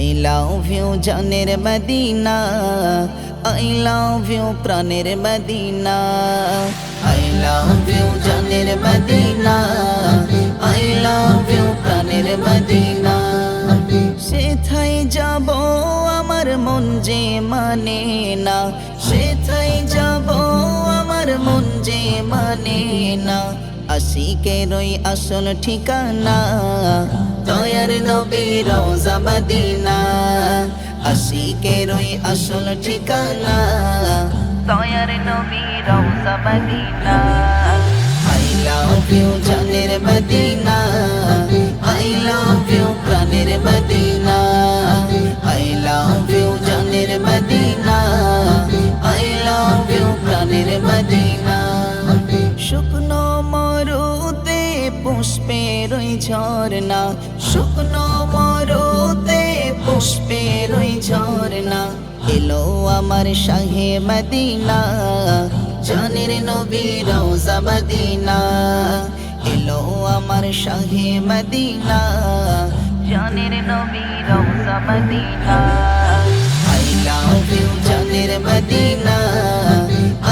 I love you জানের Medina I love you প্রাণের Medina I love you জানের Medina I love you প্রাণের মদিনা সেথায় যাব, আমার মন যে মানে না। সেথায় যাব আশিকেরই আসল ঠিকানা? দয়ার নবী রোজা মদিনা। আশিকেরই আসল ঠিকানা? দয়ার নবী রোজা মদিনা। আই লাভ ইউ জানের মদিনা। আই লাভ ইউ প্রাণের মদিনা। পুষ্পের ওই ঝর্ণা, শুকনো মরুতে পুষ্পের ওই ঝর্ণা। এলো আমার শাহে মদিনা, জানের নবী রোজা মদিনা। এলো আমার শাহে মদিনা, জানের নবী রোজা মদিনা। আই লাভ ইউ জানের মদিনা।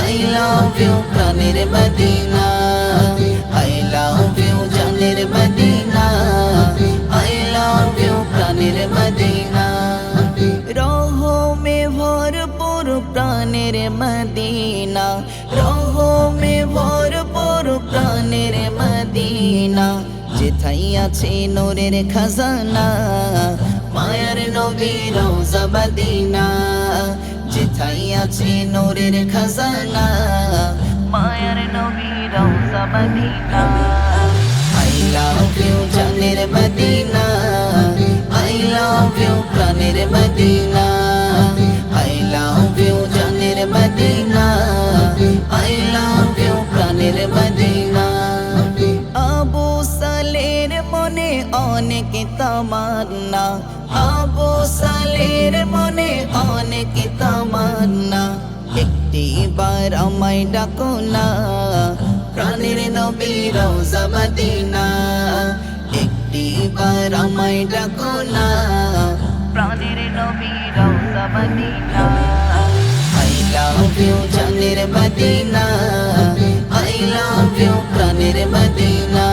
আই লাভ ইউ প্রাণের মদিনা। জানের মদিনা আই লাভ ইউ প্রাণের মদিনা রহমে ভরপুর প্রাণের মদিনা রহমে ভরপুর প্রাণের মদিনা যেথাই আছে নোরের খাজানা মায়ার নবী মদিনা যেথাই আছে নোরের খাজানা মায়ার নবী মদিনা ইউ জানের মদিনা। আই লাভ ইউ প্রাণের মদিনা। আই লাভ ইউ জানের মদিনা। আই লাভ ইউ প্রাণের মদিনা। আবু সালের মনে অনেক তামান্না। আবু সালের মনে অনেক তামান্না। একটি বার আমায় ডাকো না। প্রাণের নবী রোজা মদিনা। একটি বার আমায় ডাকো না। প্রাণের নবী রোজা মদিনা। আই লাভ ইউ জানের মদিনা। আই লাভ ইউ প্রাণের মদিনা।